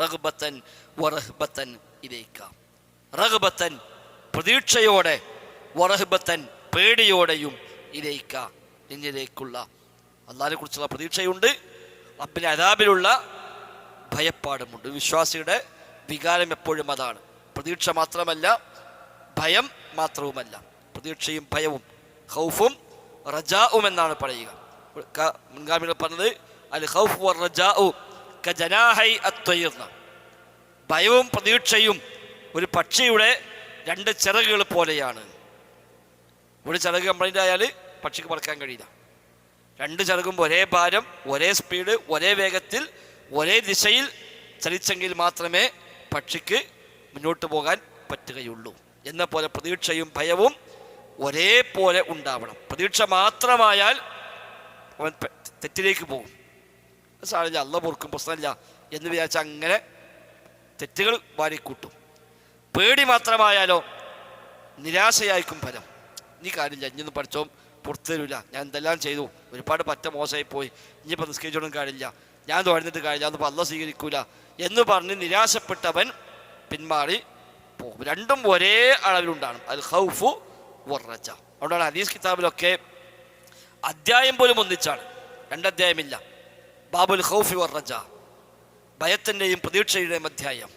റഹ്ബത്തൻ വറഹ്ബത്തൻ ഇതേക്ക റഹ്ബത്തൻ പ്രതീക്ഷയോടെ വറഹ്ബത്തൻ പേടിയോടെയും ഇതേക്ക നിന്നിലേക്കുള്ള അള്ളാഹിനെ കുറിച്ചുള്ള പ്രതീക്ഷയുണ്ട്. അബ്ബിന് അതാബിലുള്ള ഭയപ്പാടുമുണ്ട്. വിശ്വാസിയുടെ വികാരം എപ്പോഴും അതാണ്. പ്രതീക്ഷ മാത്രമല്ല ഭയം മാത്രവുമല്ല. പ്രതീക്ഷയും ഭയവും ഹൗഫും റജാവും എന്നാണ് പറയുക. മുൻഗാമികൾ പറഞ്ഞത് അൽ ഹൗഫ് റജാഉ കജനാഹൈ അത്വയിർന്ന. ഭയവും പ്രതീക്ഷയും ഒരു പക്ഷിയുടെ രണ്ട് ചിറകുകൾ പോലെയാണ്. ഒരു ചിറക് കംപ്ലൈന്റ് ആയാൽ പക്ഷിക്ക് പറക്കാൻ കഴിയില്ല. രണ്ട് ചിറകും ഒരേ ഭാരം ഒരേ സ്പീഡ് ഒരേ വേഗത്തിൽ ഒരേ ദിശയിൽ ചലിച്ചെങ്കിൽ മാത്രമേ പക്ഷിക്ക് മുന്നോട്ട് പോകാൻ പറ്റുകയുള്ളൂ. എന്ന പോലെ പ്രതീക്ഷയും ഭയവും ഒരേപോലെ ഉണ്ടാവണം. പ്രതീക്ഷ മാത്രമായാൽ അവൻ തെറ്റിലേക്ക് പോകും. സാറില്ല അല്ല പൊറുക്കും പ്രശ്നമില്ല എന്ന് വിചാരിച്ച അങ്ങനെ തെറ്റുകൾ വാരിക്കൂട്ടും. പേടി മാത്രമായാലോ നിരാശയായിരിക്കും ഫലം. നീ കാര്യമില്ല ഇനിയൊന്നും പഠിച്ചോ പുറത്തു തരില്ല ഞാൻ എന്തെല്ലാം ചെയ്തു? ഒരുപാട് പറ്റ മോശമായി പോയി. ഇനിയിപ്പോൾ നിസ്കരിച്ചോളും കാര്യമില്ല. ഞാൻ തോന്നുന്നിട്ട് കാര്യമില്ല അതൊന്നും അല്ല സ്വീകരിക്കൂല എന്ന് പറഞ്ഞ് നിരാശപ്പെട്ടവൻ പിന്മാറി പോകും. രണ്ടും ഒരേ അളവിലുണ്ടാണ് അൽ ഹൗഫു വർറച്ച അതുകൊണ്ടാണ് ഹദീസ് കിതാബിലൊക്കെ അധ്യായം പോലും ഒന്നിച്ചാണ്. രണ്ടധ്യായമില്ല. ബാബുൽ ഹൗഫി വറജ ഭയത്തിന്റെയും പ്രതീക്ഷയുടെയും അധ്യായം.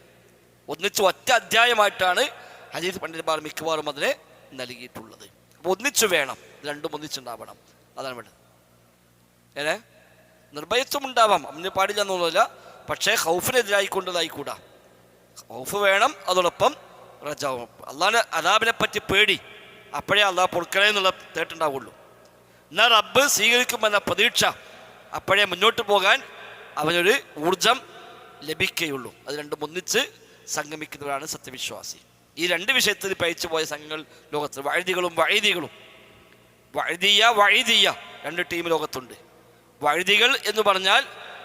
ഒന്നിച്ച് ഒറ്റ അധ്യായമായിട്ടാണ് ഹദീസ് പണ്ഡിതന്മാർ മിക്കവാറും അതിനെ നൽകിയിട്ടുള്ളത്. അപ്പോൾ ഒന്നിച്ചു വേണം രണ്ടും ഒന്നിച്ചുണ്ടാവണം. അതാണ് വേണ്ടത്. ഏനെ നിർഭയത്വം ഉണ്ടാവാം. അമ്മ പാടില്ല എന്നൊന്നുമില്ല പക്ഷേ ഹൗഫിനെതിരായിക്കൊണ്ടതായിക്കൂടാ ഹൗഫ് വേണം അതോടൊപ്പം റജാവും അള്ളാഹിനെ അതാബിനെ പറ്റി പേടി. അപ്പോഴേ അള്ളാഹ് പൊറുക്കണേ എന്നുള്ള തേട്ടുണ്ടാവുള്ളൂ. എന്നാൽ റബ്ബ് സ്വീകരിക്കുമെന്ന പ്രതീക്ഷ അപ്പോഴേ മുന്നോട്ട് പോകാൻ അവനൊരു ഊർജം ലഭിക്കുകയുള്ളൂ. അത് രണ്ടും ഒന്നിച്ച് സംഗമിക്കുന്നവരാണ് സത്യവിശ്വാസി. ഈ രണ്ട് വിഷയത്തിൽ പയച്ചു പോയ സംഘങ്ങൾ ലോകത്ത് വഴുതികളും വഴുതികളും. വഴുതിയ വഴുതിയ രണ്ട് ടീം ലോകത്തുണ്ട്. വഴുതികൾ എന്ന് പറഞ്ഞാൽ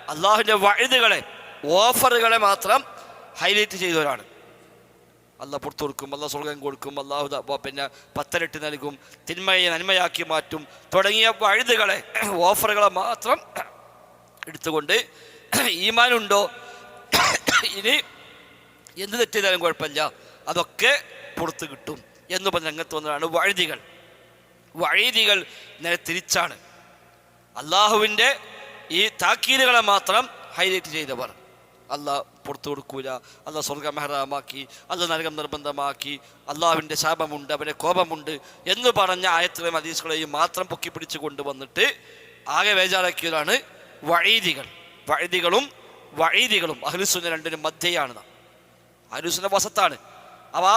അള്ളാഹുവിന്റെ വഴുതുകളെ ഓഫറുകളെ മാത്രം ഹൈലൈറ്റ് ചെയ്തവരാണ്. അള്ളാഹ് പുറത്തു കൊടുക്കും അല്ല സ്വർഗം കൊടുക്കും അള്ളാഹു പിന്നെ പത്തരട്ട് നൽകും തിന്മയെ നന്മയാക്കി മാറ്റും തുടങ്ങിയ വഴുതുകളെ ഓഫറുകളെ മാത്രം എടുത്തുകൊണ്ട് ഈമാനുണ്ടോ? ഇനി എന്ത് തെറ്റ് ചെയ്താലും കുഴപ്പമില്ല. അതൊക്കെ പുറത്ത് കിട്ടും എന്ന് പറഞ്ഞ രംഗത്ത് വന്നതാണ് വഴുതികൾ. വഴുതികൾ നേരെ തിരിച്ചാണ്. അള്ളാഹുവിന്റെ ഈ താക്കീലുകളെ മാത്രം ഹൈലൈറ്റ് ചെയ്തവർ. അള്ളാഹ് പുറത്തു കൊടുക്കൂല. അല്ല സ്വർഗം അള്ളാഹ് നരകം നിർബന്ധമാക്കി. അള്ളാവിന്റെ ശാപമുണ്ട് അവന്റെ കോപമുണ്ട് എന്ന് പറഞ്ഞ ആയത്തിലെയും ഹദീസുകളെയും മാത്രം പൊക്കി പിടിച്ച് കൊണ്ടുവന്നിട്ട് ആകെ വേജാറാക്കിയതാണ് വഴീതികൾ വഴുതികളും വഴീതികളും അഹ്ലുസുന രണ്ടിനും മധ്യയാണ് അഹ്ലുസുന വസത്താണ്. അപ്പോൾ ആ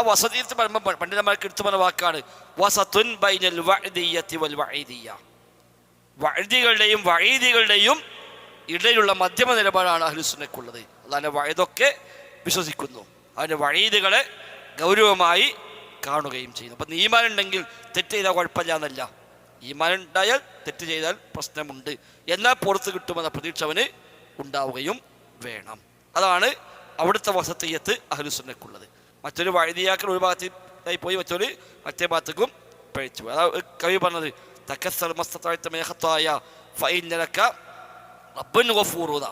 പറയുമ്പോൾ പണ്ഡിതന്മാർക്ക് എടുത്തു പറഞ്ഞ വാക്കാണ്. വസത്തുൻ ബൈനൽ വഅദിയ്യത്തി വൽ വഈദിയ്യ വഴുതികളുടെയും വഴീതികളുടെയും ഇടയിലുള്ള മധ്യമ നിലപാടാണ് അഹ്ലുസുന്നക്കുള്ളത് അതാണ് വഴുതൊക്കെ വിശ്വസിക്കുന്നു. അതിന്റെ വഴീതുകളെ ഗൗരവമായി കാണുകയും ചെയ്യുന്നു. അപ്പം നീമാനുണ്ടെങ്കിൽ തെറ്റ് ചെയ്താൽ കുഴപ്പമില്ല എന്നല്ല. ഈമാനുണ്ടായാൽ തെറ്റ് ചെയ്താൽ പ്രശ്നമുണ്ട്. എന്നാൽ പുറത്ത് കിട്ടുമെന്ന പ്രതീക്ഷ അവന് ഉണ്ടാവുകയും വേണം. അതാണ് അവിടുത്തെ വസത്തയ്യത്ത് അഹ്ലുസുന്നക്കുള്ളത് മറ്റൊരു വഴുതിയാക്കൽ ഒരു ഭാഗത്തായി പോയി മറ്റൊരു മറ്റേ ഭാഗത്തേക്കും പഴിച്ചു അതാ കവി പറഞ്ഞത് തക്കസ്സർ മസ്തത്താഴ്ത്ത മേഹത്തായ ഫൈനലക്ക റബ്ബൻ ഗഫൂറുത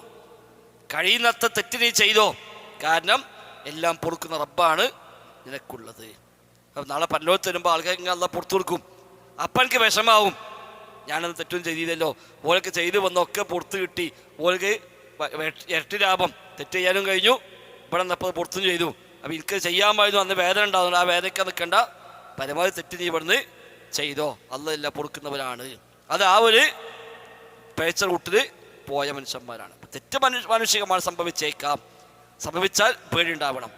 കഴിയുന്നത്ര തെറ്റ് നീ ചെയ്തോ. കാരണം എല്ലാം പൊറുക്കുന്ന റബ്ബാണ് നിനക്കുള്ളത്. അപ്പം നാളെ പല്ലോത്ത് വരുമ്പോൾ ആൾക്കാർക്ക് അല്ല പുറത്തു കൊടുക്കും. അപ്പം എനിക്ക് വിഷമാവും. ഞാനത് തെറ്റും ചെയ്തില്ലല്ലോ. ഓലൊക്കെ ചെയ്തു വന്നൊക്കെ പുറത്ത് കിട്ടി. ഓൾക്ക് ഇരട്ടി ലാഭം. തെറ്റ് ചെയ്യാനും കഴിഞ്ഞു. ഇവിടെ നിന്നപ്പോൾ പുറത്തും ചെയ്തു. അപ്പം എനിക്ക് ചെയ്യാമായിരുന്നു. അന്ന് വേദന ഉണ്ടാകുന്നു ആ വേദനയ്ക്ക് നിൽക്കണ്ട. പരമാവധി തെറ്റ് നീ ഇവിടുന്ന് ചെയ്തോ. അല്ല പൊറുക്കുന്നവരാണ്. അത് ആ ഒരു പേച്ചർ റൂട്ടിൽ പോയ മനുഷ്യന്മാരാണ്. തെറ്റ് മനുഷ്യ മാനുഷികമാണ് സംഭവിച്ചേക്കാം. സംഭവിച്ചാൽ പേടിയുണ്ടാവണം.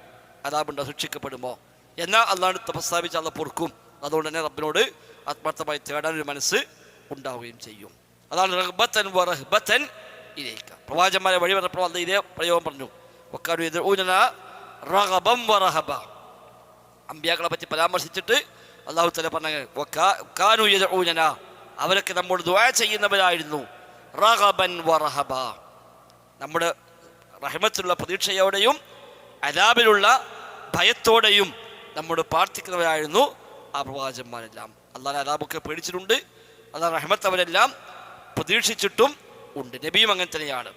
അതാബുണ്ടോ ശിക്ഷിക്കപ്പെടുമോ എന്നാൽ അള്ളാഹ് പ്രസ്താവിച്ച് അള്ള പൊറുക്കും. അതുകൊണ്ട് തന്നെ റബ്ബിനോട് ആത്മാർത്ഥമായി തേടാൻ ഒരു മനസ്സ് ഉണ്ടാവുകയും ചെയ്യും. അതാണ് റഹ്ബത്തൻ റഹ്ബത്തൻ ഇലേക്ക്. പ്രവാചന്മാരെ വഴി പറഞ്ഞപ്പോൾ അല്ല ഇതേ പ്രയോഗം പറഞ്ഞു. ഒക്കാരു ഇത് ഊനന റഹബം വ റഹബ. അമ്പിയാക്കളെ പറ്റി പരാമർശിച്ചിട്ട് അള്ളാഹു തല പറഞ്ഞു അവരൊക്കെ നമ്മോട് ദുആ ചെയ്യുന്നവരായിരുന്നു. റഹബൻ വറഹബ. നമ്മുടെ റഹ്മത്തിലുള്ള പ്രതീക്ഷയോടെയും അലാബിലുള്ള ഭയത്തോടെയും നമ്മോട് പ്രാർത്ഥിക്കുന്നവരായിരുന്നു ആ പ്രവാചന്മാരെല്ലാം അള്ളാഹ് അലാബൊക്കെ പേടിച്ചിട്ടുണ്ട് അള്ളാഹ് റഹ്മത്ത് അവരെല്ലാം പ്രതീക്ഷിച്ചിട്ടും ഉണ്ട്. നബിയും അങ്ങനെ തന്നെയാണ്.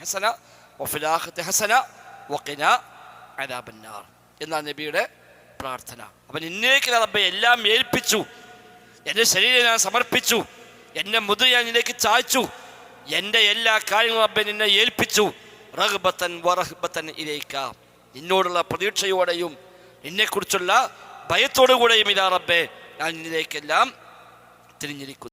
ഹസന ഹസന വക്കിന അലാബന്നാർ എന്ന നബിയുടെ പ്രാർത്ഥന. അവൻ ഇന്നേക്ക് റബ്ബെ എല്ലാം ഏൽപ്പിച്ചു. എന്റെ ശരീരം ഞാൻ സമർപ്പിച്ചു. എന്റെ മുതു ഞാൻ നിലേക്ക് ചായച്ചു. എന്റെ എല്ലാ കാര്യങ്ങളും അബ്ബൻ നിന്നെ ഏൽപ്പിച്ചു. റഹ്ബത്തൻ വറഹ്ബത്തൻ ഇലേക്ക. നിന്നോടുള്ള പ്രതീക്ഷയോടെയും നിന്നെക്കുറിച്ചുള്ള ഭയത്തോടു കൂടെയും ഇതാ റബ്ബെ ഞാൻ ഇതിലേക്കെല്ലാം തിരിഞ്ഞിരിക്കുന്നു.